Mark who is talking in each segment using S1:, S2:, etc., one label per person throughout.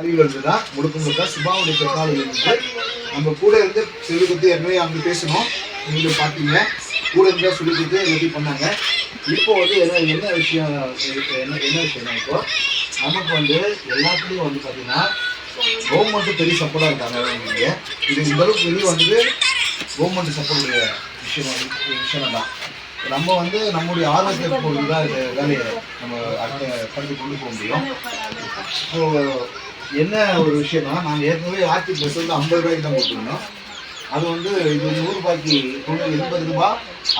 S1: அறிவுகள் தான் முழுக்க முழுக்க சுபாவுடைய டெக்னாலஜி வந்து நம்ம கூட இருந்து சொல்லி கொடுத்து ஏற்கனவே அங்கே பேசணும். நீங்க பார்த்தீங்க கூட இருந்தால் சொல்லி கொடுத்து எல்லாத்தையும் பண்ணாங்க. இப்போ வந்து என்ன என்ன விஷயம் என்ன என்ன விஷயம்னா இப்போ நமக்கு வந்து எல்லாத்துலேயும் வந்து பார்த்தீங்கன்னா கவர்மெண்ட்டு பெரிய சப்போர்ட்டாக இருக்காங்க. நீங்கள் இது இந்த அளவுக்கு வெளியே வந்து கவர்மெண்ட் சப்போர்ட் விஷயம் விஷயம் தான் நம்ம வந்து நம்முடைய ஆரோக்கியத்தை பொறுத்து தான் இந்த வேலையை நம்ம அடுத்த கடந்து கொண்டு போக முடியும். ஸோ என்ன ஒரு விஷயம்னா நாங்கள் ஏற்கனவே ஆர்டி பஸ் வந்து ஐம்பது ரூபாய்க்கு தான் கொடுத்துருந்தோம். அது வந்து இது நூறு ரூபாய்க்கு தொண்ணூறு எண்பது ரூபா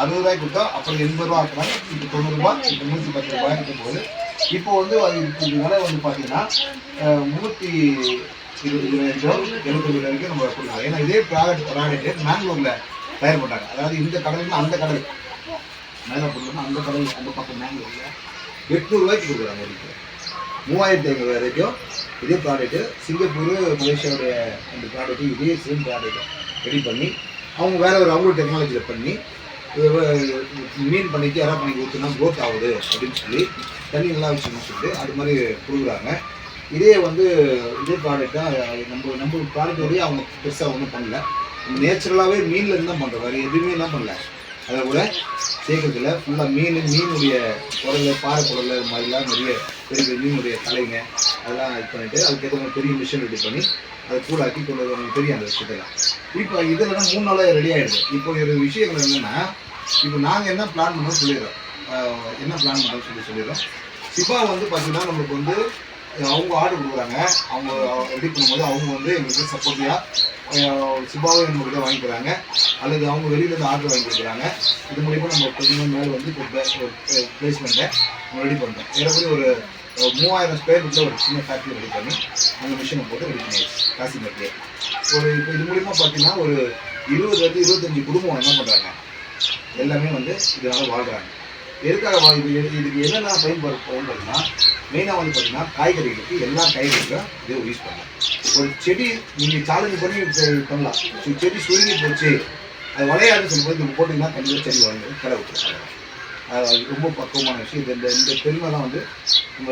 S1: அறுபது ரூபாய் கொடுத்தோம் அப்புறம் எண்பது ரூபா ஆக்குறாங்க. இப்போ தொண்ணூறு ரூபாய் இப்போ நூற்றி பத்து ரூபாய் இருக்கும் போது இப்போ வந்து அது விலை வந்து பார்த்தீங்கன்னா முந்நூற்றி இருபது வரைக்கும் எழுபது வரைக்கும் நம்ம கொடுக்கலாம் ஏன்னா இதே ப்ராடக்ட் ப்ராடக்ட் மேங்களூரில் தயார் பண்ணாங்க அதாவது இந்த கடலுக்கு அந்த கடல் மேலே பொருள்னா அந்த கடை அந்த பக்கம் மேங்களூரில் எட்நூறுவாய்க்கு கொடுக்குறாங்க வரைக்கும் மூவாயிரத்தி ஐநூறு வரைக்கும் இதே ப்ராடக்ட்டு சிங்கப்பூர் மலேசியாவுடைய அந்த ப்ராடக்ட்டு இதே சேம் ப்ராடக்ட்டை ரெடி பண்ணி அவங்க வேறு ஒரு அவங்களோட டெக்னாலஜியில் பண்ணி மீன் பண்ணிக்கு யாராவது பண்ணி ஊற்றுனா க்ரோத் ஆகுது அப்படின்னு சொல்லி தண்ணி நல்லா வச்சுக்கணும்னு சொல்லிட்டு அது மாதிரி கொடுக்குறாங்க. இதே வந்து இதே ப்ராடக்ட் தான் நம்ம நம்ம ப்ராடக்டோடய அவங்க பெருசாக ஒன்றும் பண்ணல. நம்ம நேச்சுரலாகவே மீன்லேருந்து தான் பண்ணுறோம் வேறு எதுவுமே எல்லாம் பண்ணல. அதை கூட சேர்க்கறதுல ஃபுல்லாக மீன் மீனுடைய குடல பாறை குடல இது மாதிரிலாம் நிறைய பெரிய பெரிய மீனுடைய தலைங்க. அதெல்லாம் இது பண்ணிவிட்டு அதுக்கேற்ற மாதிரி பெரிய மிஷின் ரெடி பண்ணி அதை கூடாக்கி கொண்டு வருவாங்க தெரியும் அந்த விஷயத்தெல்லாம். இப்போ இதில் தான் மூணு நாளாக ரெடி ஆகிடுது இப்போ ஒரு விஷயங்கள் என்னென்னா இப்போ நாங்கள் என்ன பிளான் பண்ணோம் சொல்லிடுறோம். என்ன பிளான் பண்ணோம்னு சொல்லி சொல்லிடுறோம். சிபா வந்து பார்த்தீங்கன்னா நம்மளுக்கு வந்து அவங்க ஆர்டர் கொடுக்குறாங்க. அவங்க ரெடி பண்ணும்போது அவங்க வந்து எங்களுக்கு சப்போர்ட்டிவாக சுபாவை நம்மகிட்ட வாங்கிக்கிறாங்க அல்லது அவங்க வெளியிலேருந்து ஆர்டர் வாங்கி கொடுக்குறாங்க. இது மூலிமா நம்ம கொஞ்சம் மேலே வந்து இப்போ பிளேஸ்மெண்ட்டை ரெடி பண்ணுறோம் ஏறக்குறைய ஒரு ஒரு மூவாயிரம் ஸ்கொயர் ஃபீட்டில் ஒரு சின்ன ஃபேக்ட்ரி ரெடி பண்ணி அந்த மிஷினை போட்டு ரெடி பண்ணியாச்சு காசிமேட்லேயே ஒரு இப்போ இது மூலிமா பார்த்தீங்கன்னா ஒரு இருபதுலேருந்து இருபத்தஞ்சி குடும்பம் என்ன பண்ணுறாங்க எல்லாமே வந்து இதனால் வாழ்கிறாங்க எதுக்காக இது இதுக்கு என்னென்ன பயன்பாடு பயன்படுதுன்னா மெயினாக வந்து பார்த்தீங்கன்னா காய்கறிகளுக்கு எல்லா காய்கறிகளுக்கும் இதை யூஸ் பண்ணலாம் ஒரு செடி நீங்கள் சேலஞ்சு பண்ணி பண்ணலாம். செடி சுருங்கி போச்சு அது வளையாதுன்னு சொல்லும்போது இது போட்டிங்கன்னா கண்டிப்பாக செடி வளர்ந்து கடை விட்டுருக்காங்க அது ரொம்ப பக்குவமான விஷயம். இந்த இந்த பெருமைலாம் வந்து நம்ம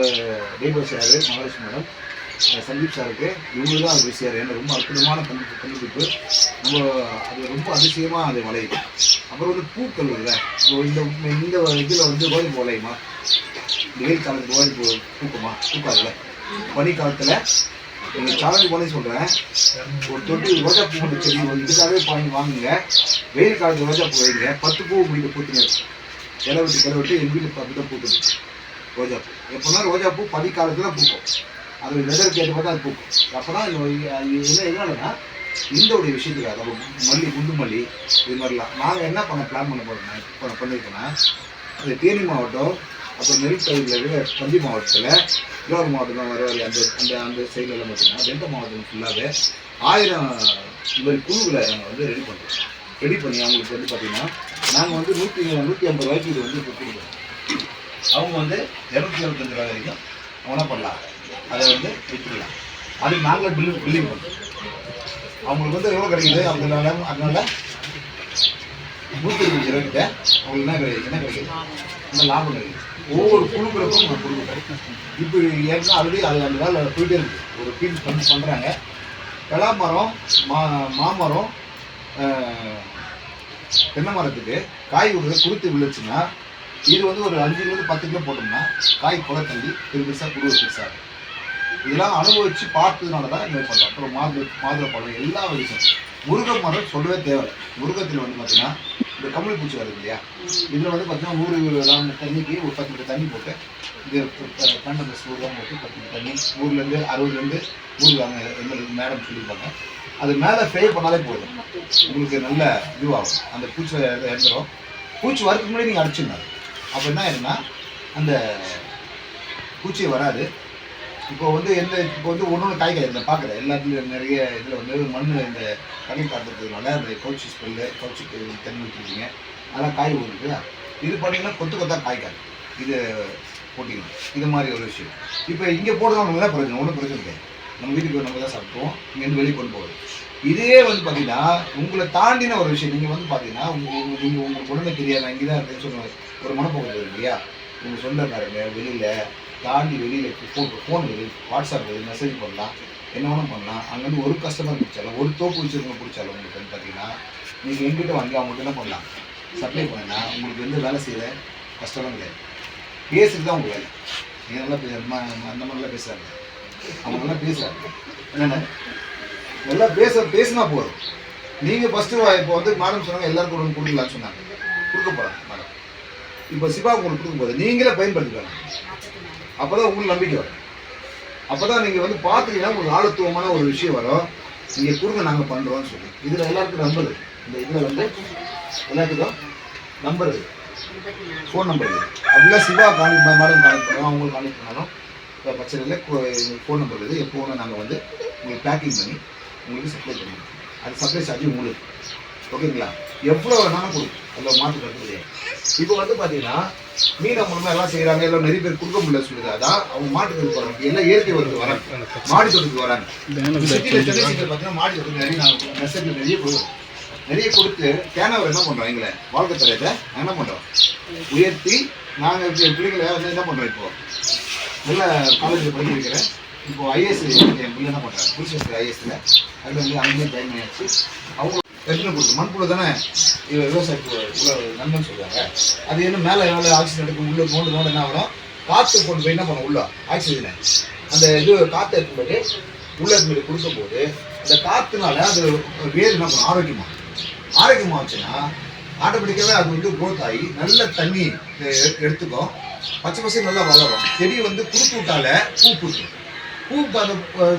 S1: டேபர் சார் மகாலட்சுமி மேடம் சந்தீப் சாருக்கு இவங்க தான் அது விஷயம் ஏன்னா ரொம்ப அற்புதமான கண்டு கண்டுபிடிப்பு நம்ம அது ரொம்ப அதிசயமாக அது வளையுது. அப்புறம் வந்து பூக்கள் இல்லை இந்த இந்த இதில் வந்து ரோஜா வளையுமா? வெயில் காலத்து ரோஜா பூ பூக்குமா? பூக்காதுல்ல. பனி காலத்தில் நீங்கள் சேலஞ்சு பண்ணி சொல்கிறேன் ஒரு தொட்டி ரோஜா பூ மட்டும் செடி ஒரு இதுக்காகவே வாங்கி வாங்குங்க. வெயில் காலத்து ரோஜா பூ வைங்க. பத்து பூ உங்களுக்கு பூத்துங்க. இலை விட்டு கிளை விட்டு எங்கள் வீட்டு பத்து தான் பூத்துங்க ரோஜா பூ எப்போனா ரோஜா பூ பனி பூக்கும். அது வெதருக்கு ஏற்ற மாதிரி அது பூக்கும் அப்போ தான் என்ன எதனாலனா இந்த ஒரு விஷயத்துக்காக நம்ம மல்லி குண்டு மல்லி இது மாதிரிலாம். நாங்கள் என்ன பண்ண பிளான் பண்ண போகிறோம் பண்ண பண்ணியிருக்கோன்னா அந்த தேனி மாவட்டம் அப்புறம் நெல்பயிரில் இருக்கிற தஞ்சை மாவட்டத்தில் திருவாரூர் மாவட்டம் தான் வர வரை அந்த அந்த அந்த சைடுலலாம் பார்த்தீங்கன்னா டெல்டா மாவட்டம் ஃபுல்லாகவே ஆயிரம் இந்த மாதிரி குழுவில் நாங்கள் வந்து ரெடி பண்ணுறோம் ரெடி பண்ணி அவங்களுக்கு வந்து பார்த்தீங்கன்னா நாங்கள் வந்து நூற்றி நூற்றி ஐம்பது ரூபாய்க்கு இது வந்து இப்போ கொடுக்குறோம். அவங்க வந்து இரநூத்தி இருபத்தஞ்சு ரூபாய் வரைக்கும் அவனா பண்ணலாம்? அதை வந்து விற்றுக்கலாம் அது நாங்களே பில்லு பில்லிங் பண்ணுறோம் அவங்களுக்கு வந்து எவ்வளோ கிடைக்குது? அதனால அதனால நூற்றி இருபத்தஞ்சு ரூபாய்க்கிட்ட அவங்களுக்கு என்ன கிடைக்குது? என்ன கிடைக்குது? அந்த லாபம் கிடைக்குது. ஒவ்வொரு குழுக்களுக்கும் நான் கொடுக்குறேன் இப்போ ஏற்கனவே ஆல்ரெடி அது அந்த வேலை போயிட்டே இருக்குது ஒரு ஃபீல் பண்ணி பண்ணுறாங்க பலாமரம் மா மாமரம் தென்னை மரத்துக்கு காய் விடுறது குருத்து விழுச்சுன்னா இது வந்து ஒரு அஞ்சுலேருந்து பத்து கிலோ போட்டோம்னா காய் கொலை தள்ளி பெருசாக குருவை பெருசாக இருக்கும். இதெல்லாம் அனுபவிச்சு பார்த்ததுனால தான் இந்த பண்ணுறோம் அப்புறம் மாதுளை மாதுளை பழம் எல்லா விஷயம் முருக மரம் சொல்லவே தேவை முருகத்தில் வந்து பார்த்தீங்கன்னா இந்த கமல் பூச்சி வருது இல்லையா? இதில் வந்து பார்த்தீங்கன்னா ஊர் தண்ணிக்கு ஒரு பத்து லிட்டர் தண்ணி போட்டு இது கண்ட பஸ் போட்டு பத்து லிட்டர் தண்ணி. ஊர்லேருந்து அறுபதுலேருந்து ஊரில் கிராம் எங்களுக்கு மேடம் சொல்லியிருப்பாங்க. அது மேலே ஸ்ப்ரே பண்ணாலே போதும். உங்களுக்கு நல்ல இதுவாகும். அந்த பூச்சி இறந்துடும் பூச்சி வரதுக்கு முன்னாடி நீங்கள் அடிச்சிடணும் அப்போ என்ன ஆயிருன்னா அந்த பூச்சி வராது. இப்போ வந்து எந்த இப்போ வந்து ஒன்று ஒன்று காய்கறி காய் பார்க்குறேன். எல்லாத்துலேயும் நிறைய இதில் வந்து மண் இந்த தண்ணி காட்டுறதுனால அந்த கவுச்சி ஸ்பெல்லு கவுச்சி தண்ணி ஊற்றிருக்கீங்க அதெல்லாம் காய் ஊறுது இது பண்ணிங்கன்னா கொத்து கொத்தா காய்க்காது இது போட்டிக்கணும் இது மாதிரி ஒரு விஷயம். இப்போ இங்கே போடுறவங்க தான் பிரச்சனை. ஒன்றும் பிரச்சனை கிடையாது நம்ம வீட்டுக்கு நம்ம தான் சாப்பிடுவோம் இங்கேருந்து வெளியே கொண்டு போகிறது இதே வந்து பார்த்தீங்கன்னா உங்களை தாண்டின ஒரு விஷயம். நீங்கள் வந்து பார்த்தீங்கன்னா உங்கள் உங்கள் நீங்கள் உங்கள் குழந்தை தெரியாது. நான் இங்கே தான் இருக்கேன்னு சொல்லுவாங்க. ஒரு மனப்போக்கம் இல்லையா உங்கள் சொந்தக்காரங்க வெளியில் தாண்டி வெளியில் ஃபோன் ஃபோன் வருது வாட்ஸ்அப் வருது மெசேஜ் பண்ணலாம். என்ன வேணும் பண்ணலாம். அங்கேருந்து ஒரு கஸ்டமர் பிடிச்சாலும் ஒரு தோப்பு வச்சுருங்க பிடிச்சாலும் உங்களுக்கு வந்து பார்த்தீங்கன்னா நீங்கள் எங்கிட்ட வாங்கி அவங்கள்ட்ட என்ன பண்ணலாம். சப்ளை பண்ணுன்னா உங்களுக்கு வந்து வேலை செய்கிற கஷ்டம்லாம் கிடையாது. பேசுறது தான் உங்கள் வேலை. நீங்கள் நல்லா பேச அந்த மாதிரிலாம் பேசுகிறாங்க அவங்க நல்லா பேசுகிறாங்க என்னென்ன? நல்லா பேச பேசினா போதும். நீங்கள் ஃபஸ்ட்டு இப்போ வந்து மேடம் சொன்னாங்க எல்லாருக்கும் ஒன்று கொடுக்கலாம்னு சொன்னாங்க. கொடுக்க போகிறாங்க மேடம் இப்போ சிவா உங்களுக்கு கொடுக்கும்போது நீங்களே பயன்படுத்திக்கலாம் அப்போ தான் உங்களுக்கு நம்பிக்கை வரும். அப்போ தான் நீங்கள் வந்து பார்த்தீங்கன்னா உங்களுக்கு ஆழத்துவமான ஒரு விஷயம் வரும். நீங்கள் கொடுங்க நாங்கள் பண்ணுறோம்னு சொல்லி. இதில் எல்லாருக்கும் நம்பர். இந்த இதில் வந்து எல்லாத்துக்கும் நம்பர். ஃபோன் நம்பர் அப்படிலாம் சிவா கான்டெக்ட் மேடம் கான்டெக்ட் பண்ணுவோம் அவங்களுக்கு கான்டெக்ட் பண்ணாலும் இப்போ பிரச்சனை இல்லை. ஃபோன் நம்பர் இருக்குது எப்போ ஒன்று நாங்கள் வந்து உங்களுக்கு பேக்கிங் பண்ணி உங்களுக்கு சப்ளை பண்ணுவோம் அது சப்ளை சார்ஜ் உங்களுக்கு. ஓகேங்களா எவ்வளோ வேணாலும் கொடுக்கும் அதில் மாற்று கருத்து கிடையாது இப்போ வந்து பார்த்தீங்கன்னா மீன மூலமா எல்லாம் செய்யறாங்க எல்லாம் நிறைய பேர் கொடுக்க முடியல சொல்லுது. அதான் அவங்க மாட்டுக்கு வராங்க எல்லாம் இயற்கை வந்து வராங்க. மாடி தோட்டத்துக்கு வராங்க. சிட்டியில் சென்னை பார்த்தீங்கன்னா மாடி தோட்டத்துக்கு நிறைய மெசேஜ் நிறைய கொடுக்குறோம் நிறைய கொடுத்து கேனவர் என்ன பண்றோம் எங்களை வாழ்க்கை தரத்தை என்ன பண்றோம்? உயர்த்தி நாங்கள் பிள்ளைங்களை வந்து என்ன பண்றோம் இப்போ? நல்ல காலேஜில் படிக்க வைக்கிறேன். இப்போ ஐஏஎஸ் என் பிள்ளை என்ன பண்ணுறாங்க புதுசு ஐஏஎஸ்ல அதில் வந்து அங்கேயும் ஜாயின் பண்ணியாச்சு. அவங்க எடுத்துன்னு கொடுத்து மண்புழு தானே இது விவசாயத்துக்கு உள்ள நன்மைன்னு சொல்லுவாங்க அது என்ன மேலே எவ்வளோ ஆக்சிஜன் எடுக்கும்? உள்ள நோண்டு நோண்டு என்ன ஆகும் காற்று கொண்டு போய் என்ன பண்ணும்? உள்ள ஆக்சிஜனை அந்த இது காற்று இருக்கும்போது உள்ள இருக்கும்போது கொடுக்கும்போது அந்த காற்றுனால அது வேர் என்ன பண்ணும்? ஆரோக்கியமாக ஆரோக்கியமாக வச்சுன்னா ஆட்டோமேட்டிக்காகவே அது வந்து குரோத் ஆகி நல்ல தண்ணி எடுத்துக்கும். பச்சை பசங்க நல்லா வளரும். செடி வந்து குறுத்து விட்டால பூ பூக்கும் பூ ப- அந்த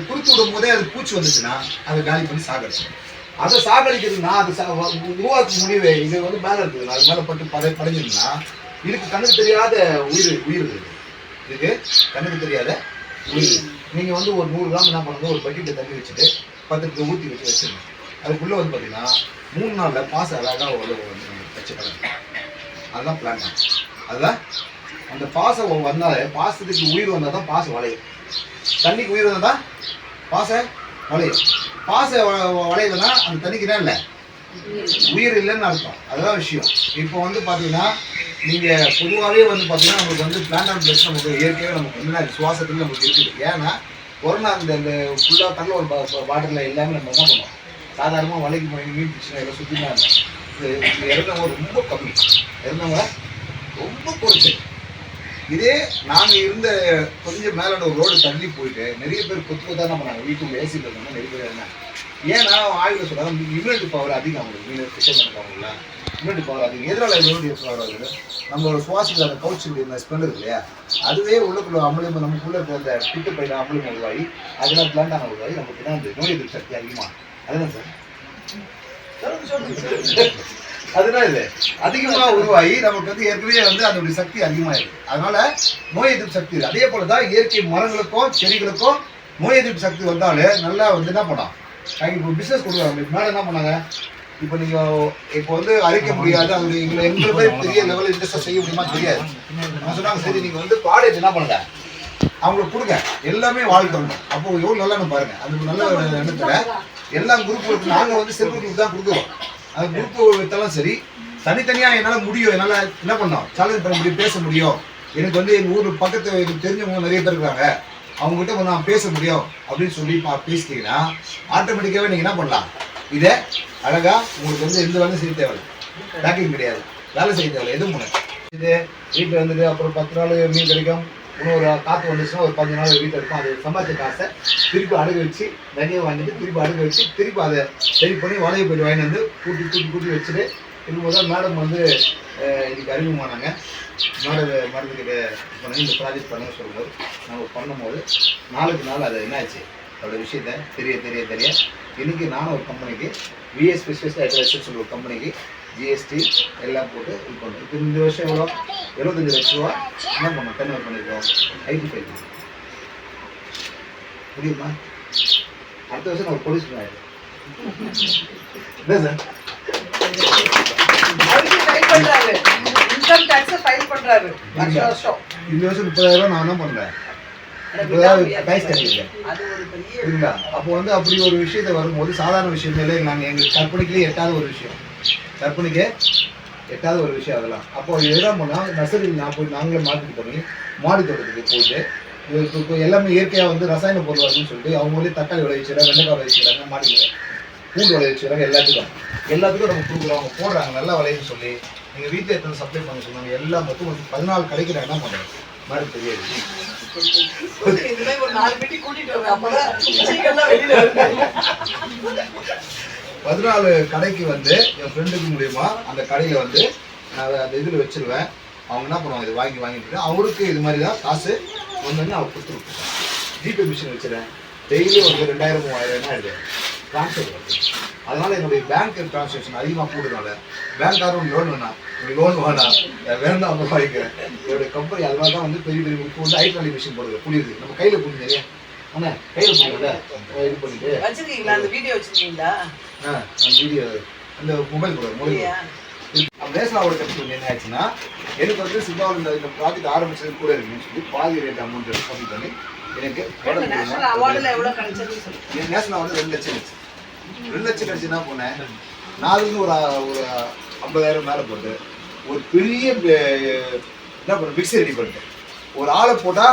S1: குறுத்து விடும் போதே அது பூச்சி வந்துச்சுன்னா அதை காலி பண்ணி சாகடிச்சிடும் அதை சாகடிக்கிறதுனா அது சா- உருவாக்க முடியவே இது வந்து மேலே இருக்குது. அது மேலே பட்டு படை படைஞ்சிருந்தா இதுக்கு கண்ணுக்கு தெரியாத உயிர் உயிர் இருக்குது. இதுக்கு கண்ணுக்கு தெரியாத உயிர் நீங்கள் வந்து ஒரு நூறு கிராம் என்ன பண்ணுங்க ஒரு பக்கெட்டில் தண்ணி வச்சுட்டு பத்து ஊற்றி வச்சு வச்சிருங்க. அதுக்குள்ளே வந்து பார்த்தீங்கன்னா மூணு நாளில் பாச அழகாக ஒரு வச்சுக்கலாம் அதுதான் பிளான் அதுதான் அந்த பாசம் வந்தாலே பாசத்துக்கு உயிர் வந்தால் தான் பாசம் வளையும். தண்ணிக்கு உயிர் வந்தால் தான் பாசம் வளையும் பாசை வளையதுன்னா அந்த தண்ணிக்கு தான் இல்லை. உயிர் இல்லைன்னு அர்த்தம். அதுதான் விஷயம். இப்போ வந்து பார்த்தீங்கன்னா நீங்கள் பொதுவாகவே வந்து பார்த்தீங்கன்னா நமக்கு வந்து பிளான் ஆஃப் பிளஸ் நமக்கு இயற்கையாக நமக்கு வந்து நான் சுவாசத்தில் நமக்கு இருக்குது. ஏன்னா கொரோனா இந்த இந்த ஃபுல்லாக தள்ள ஒரு பாட்டில் எல்லாமே நம்ம என்ன பண்ணுவோம்? சாதாரணமாக வலைக்கு போய் மீன் பிடிச்சினா எல்லாம் சுற்றி தான் இருந்தோம் இது இது இறந்தவங்க ரொம்ப கம்மி. இறந்தவங்க ரொம்ப குறைச்சல். இதே நாங்கள் இருந்த கொஞ்சம் மேலே ஒரு ரோடு தள்ளி போயிட்டு நிறைய பேர் கொத்து கொத்தா என்ன பண்ணாங்க? வீட்டுக்கு ஏசி இருந்தாங்க நிறைய பேர் என்ன? ஏன்னா ஆய்வில் சொல்கிறாங்க இம்யூனிட்டி பவர் அதிகம் அவங்களுக்கு. மீன் கிச்சன் இருக்காங்கல்ல இம்யூனிட்டி பவர் அதிகம். எதிரால் இம்யூனிட்டி பவர் ஆகுது நம்மளோட சுவாசத்தில் அந்த கவுச்சு இந்த ஸ்மெல் இருக்கு இல்லையா? அதுவே உள்ளுக்குள்ள அமிலம் நமக்குள்ள இருக்கிற அந்த பிட்டு பயில அமிலம் உருவாகி அதெல்லாம் பிளான்டான உருவாகி நமக்கு தான் அந்த நோய் எதிர்ப்பு சக்தி அதிகமாக அதுதான் சார். அதுதான் இது அதிகமா உருவாகி நமக்கு வந்து ஏற்கனவே வந்து அதனுடைய சக்தி அதிகமாயிருக்கு. அதனால நோய் எதிர்ப்பு சக்தி. அதே போலதான் இயற்கை மரங்களுக்கும் செடிகளுக்கும் நோய் எதிர்ப்பு சக்தி வந்தாலே நல்லா வந்து என்ன பண்ணலாம்? இப்போ பிசினஸ் கொடுக்குறாங்க. மேலே என்ன பண்ணாங்க? இப்போ நீங்க இப்போ வந்து அழைக்க முடியாது. அது எங்களை எங்களை மாதிரி பெரிய லெவலில் இன்ட்ரெஸ்ட் செய்ய முடியுமா தெரியாது. நான் சொன்னாங்க சரி நீங்க வந்து ப்ராடக்ட் என்ன பண்ணுங்க அவங்களுக்கு கொடுங்க. எல்லாமே வாழ்க்கணும் அப்போ எவ்வளவு நல்லா பாருங்க. அது நல்ல எண்ணத்துல எல்லா குரூப்புகளுக்கும் நாங்க வந்து செல்ஃப் குரூப் தான் கொடுக்குறோம். அது குரூப் வித்தாலும் சரி தனித்தனியாக என்னால் முடியும். என்னால் என்ன பண்ணோம் சேலஞ்ச் பண்ண முடியும் பேச முடியும். எனக்கு வந்து எங்கள் ஊர் பக்கத்து எனக்கு தெரிஞ்சவங்க நிறைய பேர் இருக்காங்க. அவங்ககிட்ட நான் பேச முடியும் அப்படின்னு சொல்லி பா பேசிட்டீங்கன்னா ஆட்டோமேட்டிக்காகவே நீங்கள் என்ன பண்ணலாம்? இதை அழகாக உங்களுக்கு வந்து எந்த வேலையும் செய்ய தேவையில்லை. பேக்கிங் கிடையாது. வேலை செய்ய தேவையில்லை. எதுவும் பண்ண இது வீட்டில் வந்துட்டு அப்புறம் பத்து நாள் மீன் கிடைக்கும். இன்னொரு காற்று வந்துச்சுன்னா ஒரு பதினஞ்சு நாள் வீட்டில் இருக்கும். அது சம்பாதிச்ச காசை திருப்பி அடகு வச்சு நிறைய வாங்கிட்டு திருப்பி அடகு வச்சு திருப்பி அதை சரி பண்ணி வளைய போய் வாங்கிட்டு வந்து கூட்டி கூட்டி கூட்டி வச்சுட்டு இருக்கும்போது தான் மேடம் வந்து அஹ், இன்னைக்கு அறிமுகமானாங்க மேடம் மேடத்துக்கிட்ட பண்ணி இந்த ப்ராஜெக்ட் பண்ண சொல்லும்போது நம்ம பண்ணும்போது நாளுக்கு நாள் அது என்னாச்சு? அதோட விஷயத்த தெரிய தெரிய தெரிய. இன்றைக்கி நானும் ஒரு கம்பெனிக்கு விஎஸ் ஸ்பெஷலிஸ்ட் அட்வைசர் ஒரு கம்பெனிக்கு ஜிஎஸ்டி எல்லாம் போட்டு இது பண்ணுறோம் இப்போ இந்த வருஷம் எவ்வளோ? எழுபத்தஞ்சு லட்ச ரூபா என்ன பண்ணோம் டென் பண்ணியிருக்கோம். ஐடி ஃபைல் புரியுமா அடுத்த வருஷம் நான் போலீஸ் ஆயிடுறேன் என்ன சார்? இந்த வருஷம் முப்பதாயிரம் நான் என்ன புரியுங்களா அப்போ வந்து அப்படி ஒரு விஷயத்தை வரும்போது சாதாரண விஷயம் இல்லை. நாங்கள் எங்கள் கற்பனைக்கே எட்டாத ஒரு விஷயம். கற்பனைக்கே எட்டாவது ஒரு விஷயம் அதெல்லாம். அப்போ இதுதான் பண்ணால் நர்சரி நான் போய் நாங்களே மார்க்கெட் பண்ணி மாடி தோட்டத்துக்கு போயிட்டு இது இப்போ எல்லாமே இயற்கையாக வந்து ரசாயன பொருள் வருதுன்னு சொல்லிட்டு அவங்க ஊர்லேயே தக்காளி விளைவிச்சுறாங்க வெண்டைக்காய் விளைவிச்சுறாங்க மாடி பூண்டு விளைவிச்சுறாங்க எல்லாத்துக்கும். எல்லாத்துக்கும் நம்ம கொடுக்குறோம் அவங்க போடுறாங்க நல்லா விளையுன்னு சொல்லி நீங்கள் வீட்டில் எத்தனை சப்ளை பண்ண சொன்னாங்க எல்லாம் மொத்தம் வந்து பதினாலு கிடைக்கிறாங்க என்ன பண்ணுறாங்க மாதிரி தெரியாது.
S2: ஒரு நாலு கூட்டிட்டு வருவேன் அப்பதான் வெளியில
S1: பதினாலு கடைக்கு வந்து என் ஃப்ரெண்டுக்கு மூலியமா அந்த கடையில் வந்து நான் அந்த இதில் வச்சிருவேன். அவங்க என்ன பண்ணுவாங்க இது வாங்கி வாங்கிட்டு அவருக்கு இது மாதிரி தான் காசு ஒன்று அவர் கொடுத்துருக்கேன் ஜிபே மிஷின் வச்சுருவேன். டெய்லி வந்து ரெண்டாயிரம் மூவாயிரம் ஆயிடுது ட்ரான்ஸ்ஃபர் வருது. அதனால என்னுடைய பேங்க் ட்ரான்ஸ்லேஷன் அதிகமாக கூடுதனால பேங்க்காரும் லோன் வேணாம். உங்களுக்கு லோன் வேணாம். நான் அந்த அவங்க வாங்கிக்கிறேன். என்னுடைய கம்பெனி அதனால தான் வந்து பெரிய பெரிய இப்போ வந்து ஐட்ராலி மிஷின் போடுது. புரியுது? நம்ம கையில் புரியுது நிறைய அண்ணா கையில் புரியுதுல இது பண்ணிட்டு.
S2: வச்சிருக்கீங்களா? அந்த வீடியோ வச்சிருக்கீங்களா?
S1: ஆ அந்த வீடியோ அந்த மொபைல் கூட மொபைல் நேஷனல் கட்சி என்ன ஆச்சுன்னா எனக்கு வந்து சித்தாவில் இந்த இந்த ப்ராஜெக்ட் ஆரம்பிச்சது கூட இருக்குன்னு சொல்லி பாதி ரேட் அமௌண்ட் கம்மி பண்ணி எனக்கு
S2: நேஷனல்
S1: வந்து ரெண்டு லட்சம் இருந்துச்சு ரெண்டு லட்சம் கழிச்சு என்ன நான் அதுக்கு ஒரு ஒரு ஐம்பதாயிரம் மேலே போட்டு ஒரு பெரிய என்ன பண்ண மிக்ஸி ரெடி பண்ணிட்டேன். ஒரு ஆளை போட்டா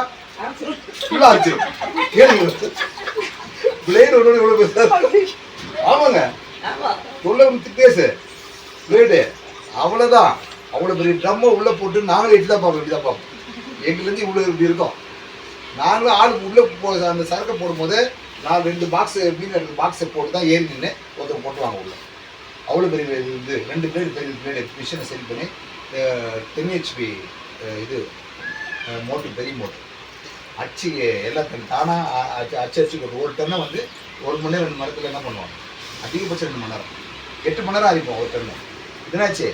S1: ஃபுல்லாக கேளுங்க. பிளேடு ஒன்று இவ்வளோ பேச. ஆமாங்க.
S2: ஆமா
S1: பேசு. பிளேடு அவ்வளோதான் அவ்வளோ பெரிய ட்ரம்மை உள்ளே போட்டு நாங்களும் இப்படி தான் பார்ப்போம் இப்படி தான் பார்ப்போம் எங்கேருந்து இவ்வளோ இப்படி இருக்கோம். நாங்களும் ஆளுக்கு உள்ளே போ அந்த சரக்கை போடும்போது நான் ரெண்டு பாக்ஸ் மீன் ரெண்டு பாக்ஸை போட்டு தான் ஏறி நின்று ஒருத்தர் போட்டுவாங்க உள்ள. அவ்வளோ பெரிய இது இது ரெண்டு பிளேடு பெரிய பிளேடு மிஷினை சரி பண்ணி டென் ஹெச்பி இது மோட்டர் பெரிய மோட்டர் அச்சு எல்லாத்தையும் தானாக அச்சு அச்சு அச்சு ஒரு டன்னை வந்து ஒரு மணி நேரம் ரெண்டு மணி நேரத்தில் என்ன பண்ணுவாங்க? அதிகபட்சம் ரெண்டு மணி நேரம். எட்டு மணி நேரம் அரிப்போம் ஒரு டன்னு இதனாச்சு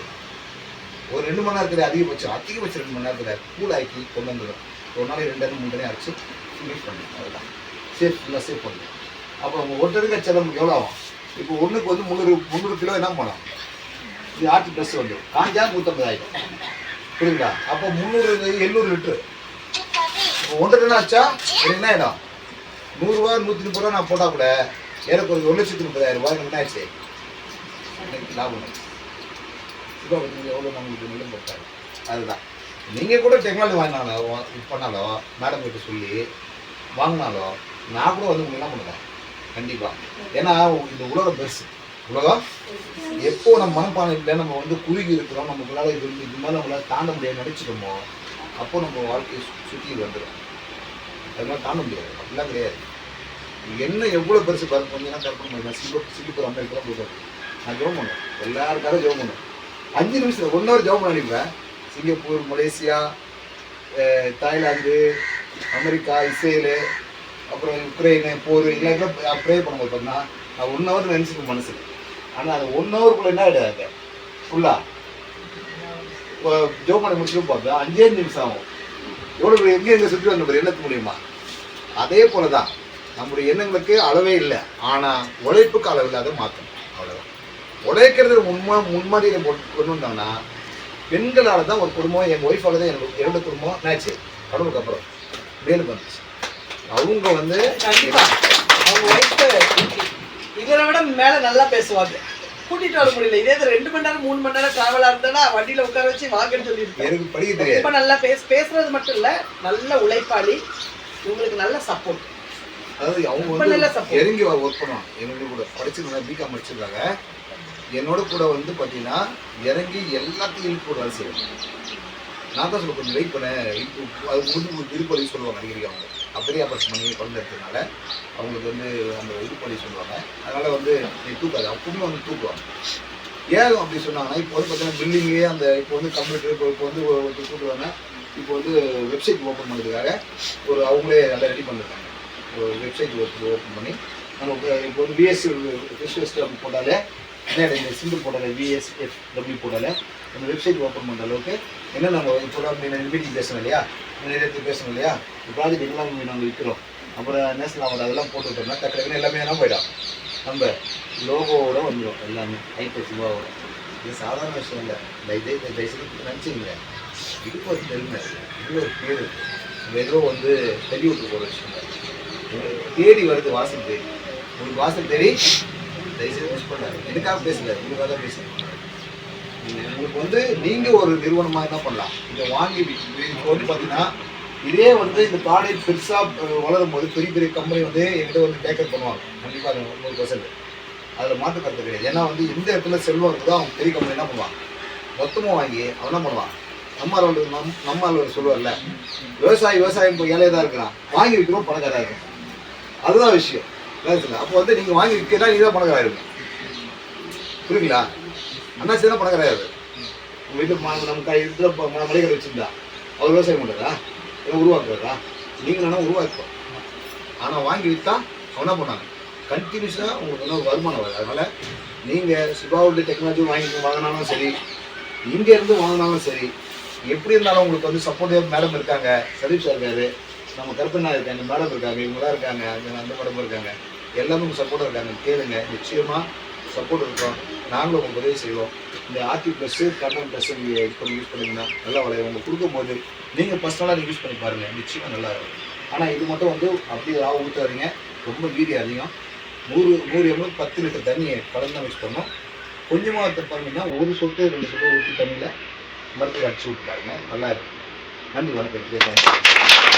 S1: ஒரு ரெண்டு மணி நேரத்தில் அதிகபட்சம் அதிகபட்சம் ரெண்டு மணி நேரத்தில் கூல் ஆக்கி கொண்டு வந்துடும். ஒரு நாளைக்கு ரெண்டு மூணு மணி அடிச்சு ஃபினிஷ் பண்ணணும் அதுதான் சேஃப் ஃபுல்லாக சேஃப் பண்ணணும் அப்புறம் ஒரு டன்னுக்கு செலவு எவ்வளோ ஆகும்? இப்போ ஒன்றுக்கு வந்து முந்நூறு முந்நூறு கிலோ என்ன பண்ணலாம்? இது ஆட்டு ப்ளஸ் வந்து காஞ்சா நூற்றம்பதாயிரம் புரியுங்களா அப்போ முந்நூறு எழுநூறு லிட்ரு ஒன்றரை என்ன ஆச்சா எனக்கு என்ன ஆகிடும் நூறுரூவா நூற்றி முப்பது ரூபா நான் போட்டால் கூட எனக்கு ஒரு ஒரு லட்சத்தி முப்பதாயிரம் ரூபாய் எனக்கு என்ன ஆயிடுச்சு? எனக்கு லாபம் இப்போ நீங்கள் எவ்வளோ நம்மளுக்கு நிலம் போட்டாரு அதுதான். நீங்கள் கூட டெக்னாலஜி வாங்கினாலோ இது பண்ணாலோ மேடம் கிட்ட சொல்லி வாங்கினாலோ நான் கூட வந்து உங்களுக்கு என்ன பண்ணுவேன்? கண்டிப்பாக ஏன்னா இந்த உலகம் பெருசு. உலகம் எப்போ நம்ம மனப்பானையில் நம்ம வந்து குறுகி இருக்கிறோம் நமக்குள்ளால இது இது மாதிரி நம்மளால தாண்ட முடியாது நினச்சிட்டோமோ அப்போ நம்ம வாழ்க்கையை சுற்றி வந்துடும் அது மாதிரி தாண்ட முடியாது. அப்படிலாம் கிடையாது. என்ன எவ்வளோ பெருசு பாருங்க கொஞ்சம் கற்பனை பண்ணி சிங்கப்பூர் சிங்கப்பூர் அமெரிக்கா போயிட்டு நான் ஜெபம் பண்ணுவேன். எல்லாருக்காரும் ஜோம் பண்ணுவேன். அஞ்சு நிமிஷத்தில் ஒன் ஹவர் ஜெபம் பண்ணிப்பேன் Singapore Malaysia Thailand America Israel அப்புறம் உக்ரைனு போர் எல்லாருக்கும் ப்ரே பண்ணும்போது பார்த்தீங்கன்னா நான் ஒன் ஹவர் நினச்சிருக்கேன் மனசுக்கு ஆனால் அது ஒன் ஹவருக்குள்ளே என்ன ஆகிடாது ஃபுல்லாக ஜோம் பண்ணி முடிச்சுட்டு பார்த்தா அஞ்சே நிமிஷம் ஆகும். எவ்வளோ எங்கே எங்கே சுற்றி வந்த பாரு எண்ணத்து முடியுமா? அதே போல தான் நம்முடைய எண்ணங்களுக்கு அளவே இல்லை. ஆனால் உழைப்புக்கு அளவு இல்லாத மாற்றணும் அவ்வளோதான் உழைக்கிறது முன்மா முன்மாதிரியில் கொண்டு வந்தோம்னா பெண்களால் தான் ஒரு குடும்பம் எங்கள் ஒய்ஃபால் தான் எனக்கு என்னோட குடும்பம் என்னாச்சு கடவுளுக்கு அப்புறம். மேலும் வந்துச்சு. அவங்க வந்து
S2: அவங்க ஒய்ஃப் இதை விட மேலே நல்லா பேசுவாங்க. கூட்டிட்டு வர முடியல. இதே ரெண்டு மணி நேரம் மூணு மணி நேரம் டிராவலா இருந்தா வண்டியில உட்கார வச்சு வாங்கன்னு சொல்லியிருக்கேன்
S1: எனக்கு படிக்க தெரியாது
S2: ரொம்ப நல்லா பேச பேசுறது மட்டும் இல்ல நல்ல உழைப்பாளி. உங்களுக்கு நல்ல சப்போர்ட்
S1: அதாவது அவங்க வந்து. இறங்கி ஒர்க் பண்ணுவாங்க. என்னோட கூட படிச்சிருந்தாங்க பிகாம் படிச்சிருக்காங்க என்னோட கூட வந்து பார்த்தீங்கன்னா இறங்கி எல்லாத்தையும் போட்டு வேலை செய்வாங்க நான் தான் சொல்ல கொஞ்சம் வெயிட் பண்ணேன் அது முடிஞ்சு இருப்பலி சொல்லுவாங்க அடிக்கடி அவங்க. அப்படியே ஆபரேஷன் பண்ணி குழந்தைனால அவங்களுக்கு வந்து அந்த இருப்பலி சொல்லுவாங்க. அதனால் வந்து நீ தூக்காது. அப்பவுமே வந்து தூக்குவாங்க. ஏன் அப்படி சொன்னாங்கன்னா இப்போ வந்து பார்த்தீங்கன்னா பில்டிங்கு அந்த இப்போ வந்து கம்ப்யூட்டர் இப்போ இப்போ வந்து ஒருத்தர் கூட்டுவாங்க இப்போ வந்து வெப்சைட் ஓப்பன் பண்ணுறதுக்காக ஒரு அவங்களே நல்லா ரெடி பண்ணிருக்காங்க. ஒரு வெப்சைட் ஓப்பன் பண்ணி நம்ம இப்போ வந்து பிஎஸ்சி ரிஸ்வெஸ்ட் போட்டாலே இந்த சிம்பிள் போடலை விஎஸ்எஃப் டபிள்யூ போடலை. அந்த வெப்சைட் ஓப்பன் பண்ணுற அளவுக்கு என்ன நம்ம இப்போ நம்ம மீட்டிங் பேசணும் இல்லையா? நிறைய பேசணும் இல்லையா? இந்த ப்ராஜெக்ட் எல்லாம் நாங்கள் விற்கிறோம் அப்புறம் நேஷனல் அவார்டு அதெல்லாம் போட்டு விட்டோம்னா டக்கு எல்லாமே என்ன போயிடும். நம்ம லோகோவோட வந்துடும் எல்லாமே. ஐப்போ சிவாவோட. இது சாதாரண விஷயம் இல்லை. இந்த இதே இந்த தயவுசெய்து நினச்சிங்க இது ஒரு பெருமை. இது ஒரு பேர் வெறும் வந்து தெளி போகிற விஷயம் இல்லை. தேடி வருது வாசல் தேடி. உங்களுக்கு வாசல் தேடி தயவுசெய்து மிஸ் பண்ணாரு எனக்காக பேசல உங்களுக்காக தான் பேசுகிறேன் உங்களுக்கு வந்து நீங்கள் ஒரு நிறுவனமாக என்ன பண்ணலாம். இதை வாங்கி இப்போ வந்து பார்த்தீங்கன்னா இதே வந்து இந்த ப்ராடக்ட் பெருசாக வளரும் போது பெரிய பெரிய கம்பெனி வந்து என்கிட்ட வந்து டேக்கர் பண்ணுவாங்க. கண்டிப்பாக அது நூறு பர்சன்ட் அதில் மாற்று கருத்து கிடையாது. ஏன்னா வந்து எந்த இடத்துல செல்வம் இருக்குதோ அவங்க பெரிய கம்பெனி என்ன பண்ணுவான் மொத்தமாக வாங்கி அவன் என்ன பண்ணுவான்? நம்ம அலுவலர் நம் நம்ம அலுவலர் சொல்லுவார்ல விவசாயி விவசாயம் இப்போ ஏழையாக தான் இருக்கிறான். வாங்கி விற்கிறோம் பணக்காராக இருக்கும் அதுதான் விஷயம். அப்போ வந்து நீங்கள் வாங்கி விற்கிறதா நீ தான் பணக்காரா இருக்கும் புரியுங்களா அண்ணாச்சி தான் பணக்காராரு உங்கள் வீட்டில் நம்ம கை இதில் மளிகை வச்சுருந்தா. அவர் விவசாயம் பண்ணுறதா இல்லை உருவாக்குறதா? நீங்கள் வேணால் உருவாக்குவோம் ஆனால் வாங்கி விற்றா அவன் என்ன பண்ணாங்க கண்டினியூஸாக உங்களுக்கு வந்து வருமானம் வருது அதனால் நீங்கள் சிபாவுடைய டெக்னாலஜி வாங்கி வாங்கினாலும் சரி இங்கேருந்து வாங்கினாலும் சரி எப்படி இருந்தாலும் உங்களுக்கு வந்து சப்போர்ட்டிவ் மேடம் இருக்காங்க சதீப் சார் இருக்காரு. நம்ம கருப்பண்ணா இருக்காங்க மேடம் இருக்காங்க இவங்களாம் இருக்காங்க அந்த அந்த மேடம் இருக்காங்க. எல்லாமே சப்போர்ட்டாக இருக்காங்க. கேளுங்க நிச்சயமாக சப்போர்ட் இருக்கும் நாங்களும் உங்களுக்கு உதவி செய்வோம். இந்த ஆர்டி ப்ளஸ்ஸு கண்டன் ப்ளஸ் நீங்கள் இது பண்ணி யூஸ் பண்ணிங்கன்னா நல்லா வளையும் உங்களுக்கு கொடுக்கும்போது நீங்கள் பர்சனலாக நீங்கள் யூஸ் பண்ணி பாருங்கள் நிச்சயமாக நல்லா இருக்கும். ஆனால் இது மட்டும் வந்து அப்படியே ராவ ஊற்றாதீங்க ரொம்ப வீதி அதிகம். நூறு நூறு எம்எல் பத்து லிட்டர் தண்ணியை கலந்து தான் யூஸ் பண்ணோம் கொஞ்சமாக எடுத்து ஒரு சொட்டு ரெண்டு சொட்டு ஊற்றி தண்ணியில் மரத்தில் அடிச்சு விட்டு பாருங்கள் நல்லா இருக்கும். நன்றி வணக்கம்.